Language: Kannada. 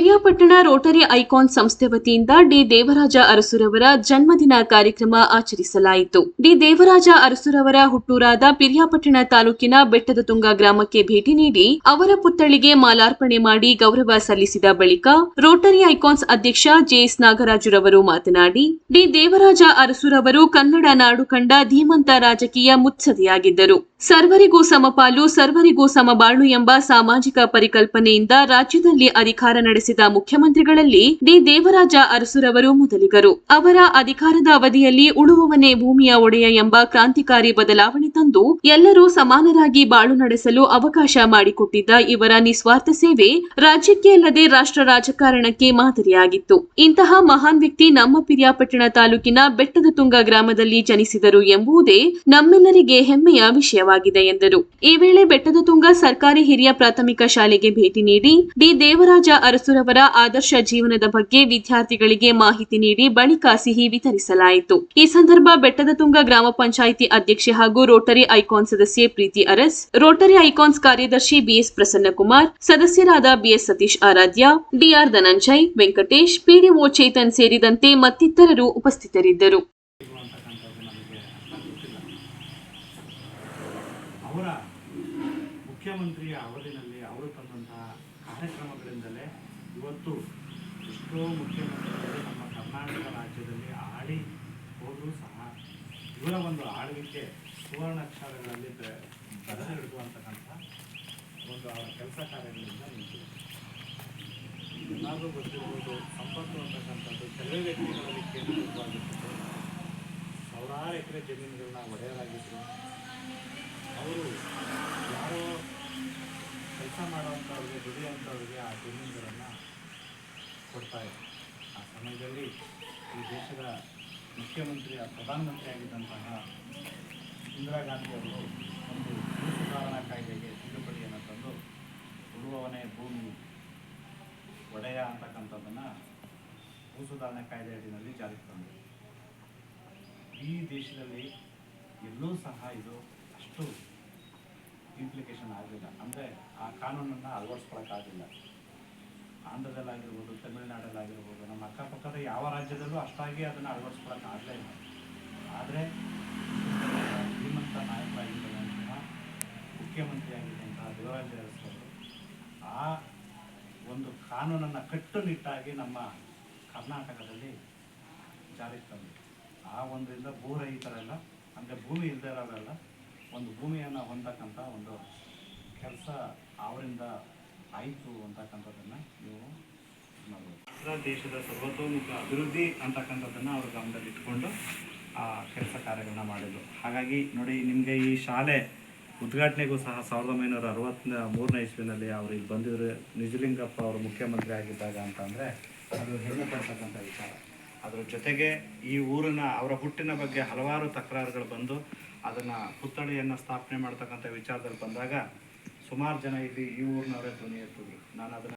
ಪಿರಿಯಾಪಟ್ಟಣ ರೋಟರಿ ಐಕಾನ್ ಸಂಸ್ಥೆ ವತಿಯಿಂದ ಡಿ ದೇವರಾಜ ಅರಸುರವರ ಜನ್ಮದಿನ ಕಾರ್ಯಕ್ರಮ ಆಚರಿಸಲಾಯಿತು. ಡಿ ದೇವರಾಜ ಅರಸುರವರ ಹುಟ್ಟೂರಾದ ಪಿರಿಯಾಪಟ್ಟಣ ತಾಲೂಕಿನ ಬೆಟ್ಟದ ತುಂಗ ಗ್ರಾಮಕ್ಕೆ ಭೇಟಿ ನೀಡಿ ಅವರ ಪುತ್ಥಳಿಗೆ ಮಾಲಾರ್ಪಣೆ ಮಾಡಿ ಗೌರವ ಸಲ್ಲಿಸಿದ ಬಳಿಕ ರೋಟರಿ ಐಕಾನ್ಸ್ ಅಧ್ಯಕ್ಷ ಜೆಎಸ್ ನಾಗರಾಜುರವರು ಮಾತನಾಡಿ, ಡಿ ದೇವರಾಜ ಅರಸುರವರು ಕನ್ನಡ ನಾಡು ಕಂಡ ಧೀಮಂತ ರಾಜಕೀಯ ಮುತ್ಸದಿಯಾಗಿದ್ದರು ಸರ್ವರಿಗೂ ಸಮಪಾಲು, ಸರ್ವರಿಗೂ ಸಮಬಾಳು ಎಂಬ ಸಾಮಾಜಿಕ ಪರಿಕಲ್ಪನೆಯಿಂದ ರಾಜ್ಯದಲ್ಲಿ ಅಧಿಕಾರ ನಡೆಸಿದ ಮುಖ್ಯಮಂತ್ರಿಗಳಲ್ಲಿ ಡಿ. ದೇವರಾಜ ಅರಸುರವರು ಮೊದಲಿಗರು. ಅವರ ಅಧಿಕಾರದ ಅವಧಿಯಲ್ಲಿ ಉಳುವವನೇ ಭೂಮಿಯ ಒಡೆಯ ಎಂಬ ಕ್ರಾಂತಿಕಾರಿ ಬದಲಾವಣೆ ತಂದು ಎಲ್ಲರೂ ಸಮಾನರಾಗಿ ಬಾಳು ನಡೆಸಲು ಅವಕಾಶ ಮಾಡಿಕೊಟ್ಟಿದ್ದ ಇವರ ನಿಸ್ವಾರ್ಥ ಸೇವೆ ರಾಜ್ಯಕ್ಕೆ ಅಲ್ಲದೆ ರಾಷ್ಟ್ರ ರಾಜಕಾರಣಕ್ಕೆ ಮಾದರಿಯಾಗಿತ್ತು. ಇಂತಹ ಮಹಾನ್ ವ್ಯಕ್ತಿ ನಮ್ಮ ಪಿರಿಯಾಪಟ್ಟಣ ತಾಲೂಕಿನ ಬೆಟ್ಟದ ತುಂಗ ಗ್ರಾಮದಲ್ಲಿ ಜನಿಸಿದರು ಎಂಬುದೇ ನಮ್ಮೆಲ್ಲರಿಗೆ ಹೆಮ್ಮೆಯ ವಿಷಯವಾಗಿದೆ ಎಂದರು. ಈ ವೇಳೆ ಬೆಟ್ಟದ ತುಂಗ ಸರ್ಕಾರಿ ಹಿರಿಯ ಪ್ರಾಥಮಿಕ ಶಾಲೆಗೆ ಭೇಟಿ ನೀಡಿ ಡಿ. ದೇವರಾಜ ಅರಸುರವರ ಆದರ್ಶ ಜೀವನದ ಬಗ್ಗೆ ವಿದ್ಯಾರ್ಥಿಗಳಿಗೆ ಮಾಹಿತಿ ನೀಡಿ ಬಳಿಕ ಸಿಹಿ ವಿತರಿಸಲಾಯಿತು. ಈ ಸಂದರ್ಭ ಬೆಟ್ಟದ ತುಂಗ ಗ್ರಾಮ ಪಂಚಾಯಿತಿ ಅಧ್ಯಕ್ಷೆ ಹಾಗೂ ರೋಟರಿ ಐಕಾನ್ ಸದಸ್ಯೆ ಪ್ರೀತಿ ಅರಸ್, ರೋಟರಿ ಐಕಾನ್ಸ್ ಕಾರ್ಯದರ್ಶಿ ಬಿಎಸ್ ಪ್ರಸನ್ನಕುಮಾರ್, ಸದಸ್ಯರಾದ B S Satish Aradhya, D R Dhananjay, Venkatesh, P D O Chetan ಸೇರಿದಂತೆ ಮತ್ತಿತರರು ಉಪಸ್ಥಿತರಿದ್ದರು. ಅವರ ಅವಧಿನಲ್ಲಿ ಅವರು ತಂದಂತಹ ಕಾರ್ಯಕ್ರಮಗಳಿಂದಲೇ ಇವತ್ತು ನಮ್ಮ ಸಹ ಇವರ ಒಂದು ಆಳ್ವಿಕೆ ಸುವರ್ಣಾಕ್ಷರಗಳಲ್ಲಿ ಬೆ- ಬರೆದಿಡುವುದು ಅಂತಕ್ಕಂಥ ಒಂದು ಅವರ ಕೆಲಸ ಕಾರ್ಯಗಳಿಂದ ನಿಂತಿದೆ. ಎಲ್ಲರಿಗೂ ಗೊತ್ತಿರ್ಬೋದು, ಸಂಪತ್ತು ಅಂತಕ್ಕಂಥದ್ದು ಕೆಲವೇ ವ್ಯಕ್ತಿಗಳಲ್ಲಿ ಕೇಂದ್ರೀಕೃತವಾಗಿರ್ತದೆ ಸಾವಿರಾರು ಎಕರೆ ಜಮೀನುಗಳನ್ನ ಒಡೆಯಲಾಗಿದ್ದರು ಅವರು ಯಾರೋ ಕೆಲಸ ಮಾಡೋವಂಥವ್ರಿಗೆ ದುಡಿಯೋಂಥವ್ರಿಗೆ ಆ ಜಮೀನುಗಳನ್ನು ಕೊಡ್ತಾ ಇದ್ರು. ಆ ಸಮಯದಲ್ಲಿ ಈ ದೇಶದ ಮುಖ್ಯಮಂತ್ರಿ ಪ್ರಧಾನಮಂತ್ರಿ ಆಗಿದ್ದಂತಹ ಇಂದಿರಾ ಗಾಂಧಿಯವರು ಒಂದು ಭೂ ಸುಧಾರಣಾ ಕಾಯ್ದೆಗೆ ತಿದ್ದುಪಡಿಯನ್ನು ತಂದು ಉಳುವವನೇ ಭೂಮಿ ಒಡೆಯ ಅಂತಕ್ಕಂಥದ್ದನ್ನು ಭೂ ಸುಧಾರಣಾ ಕಾಯ್ದೆ ಅಡಿನಲ್ಲಿ ಜಾರಿಗೆ ತಂದರು. ಈ ದೇಶದಲ್ಲಿ ಎಲ್ಲೂ ಸಹ ಇದು ಅಷ್ಟು ಇಂಪ್ಲಿಕೇಶನ್ ಆಗಲಿಲ್ಲ. ಅಂದರೆ ಆ ಕಾನೂನನ್ನು ಅಳವಡಿಸ್ಕೊಳಕ್ಕಾಗಲಿಲ್ಲ ಆಂಧ್ರದಲ್ಲಾಗಿರ್ಬೋದು, ತಮಿಳುನಾಡಲ್ಲಾಗಿರ್ಬೋದು, ನಮ್ಮ ಅಕ್ಕಪಕ್ಕದ ಯಾವ ರಾಜ್ಯದಲ್ಲೂ ಅಷ್ಟಾಗಿ ಅದನ್ನು ಅಳವಡಿಸ್ಕೊಳಕ್ಕಾಗಲೇ ಇಲ್ಲ. ಆದರೆ ಮುಖ್ಯಮಂತ್ರಿಯಾಗಿದ್ದಂತಹ ದೇವರಾಜ ಅರಸರು ಆ ಒಂದು ಕಾನೂನನ್ನು ಕಟ್ಟುನಿಟ್ಟಾಗಿ ನಮ್ಮ ಕರ್ನಾಟಕದಲ್ಲಿ ಜಾರಿಗೆ ತಂದರು ಆ ಒಂದರಿಂದ ಭೂರಹಿತರೆಲ್ಲ, ಅಂದರೆ ಭೂಮಿ ಇಲ್ಲದೆ ಇರೋರೆಲ್ಲ ಒಂದು ಭೂಮಿಯನ್ನು ಹೊಂದಕ್ಕಂಥ ಒಂದು ಕೆಲಸ ಅವರಿಂದ ಆಯಿತು ಅಂತಕ್ಕಂಥದ್ದನ್ನು ನೀವು ನೋಡ್ಬೋದು. ದೇಶದ ಸರ್ವತೋಮುಖ ಅಭಿವೃದ್ಧಿ ಅಂತಕ್ಕಂಥದ್ದನ್ನು ಅವ್ರ ಗಮನದಲ್ಲಿ ಇಟ್ಕೊಂಡು ಆ ಕೆಲಸ ಕಾರ್ಯಗಳನ್ನ ಮಾಡಿದ್ರು. ಹಾಗಾಗಿ ನೋಡಿ, ನಿಮಗೆ ಈ ಶಾಲೆ ಉದ್ಘಾಟನೆಗೂ ಸಹ ಸಾವಿರದ ಒಂಬೈನೂರ ಅರವತ್ತ ಮೂರನೇ ಇಸ್ವಿನಲ್ಲಿ ಅವರು ಇಲ್ಲಿ ಬಂದಿದ್ರು. ನಿಜಲಿಂಗಪ್ಪ ಅವರು ಮುಖ್ಯಮಂತ್ರಿ ಆಗಿದ್ದಾಗ ಅಂತಂದರೆ ಅದು ಹೆಮ್ಮೆ ಪಡ್ತಕ್ಕಂಥ ವಿಚಾರ. ಅದರ ಜೊತೆಗೆ ಈ ಊರಿನ ಅವರ ಹುಟ್ಟಿನ ಬಗ್ಗೆ ಹಲವಾರು ತಕರಾರುಗಳು ಬಂದು ಅದನ್ನು ಪುತ್ಥಳಿಯನ್ನು ಸ್ಥಾಪನೆ ಮಾಡ್ತಕ್ಕಂಥ ವಿಚಾರದಲ್ಲಿ ಬಂದಾಗ ಸುಮಾರು ಜನ ಇಲ್ಲಿ ಈ ಊರಿನವರೇ ಧ್ವನಿ ಎತ್ತಿದ್ರು. ನಾನು ಅದನ್ನು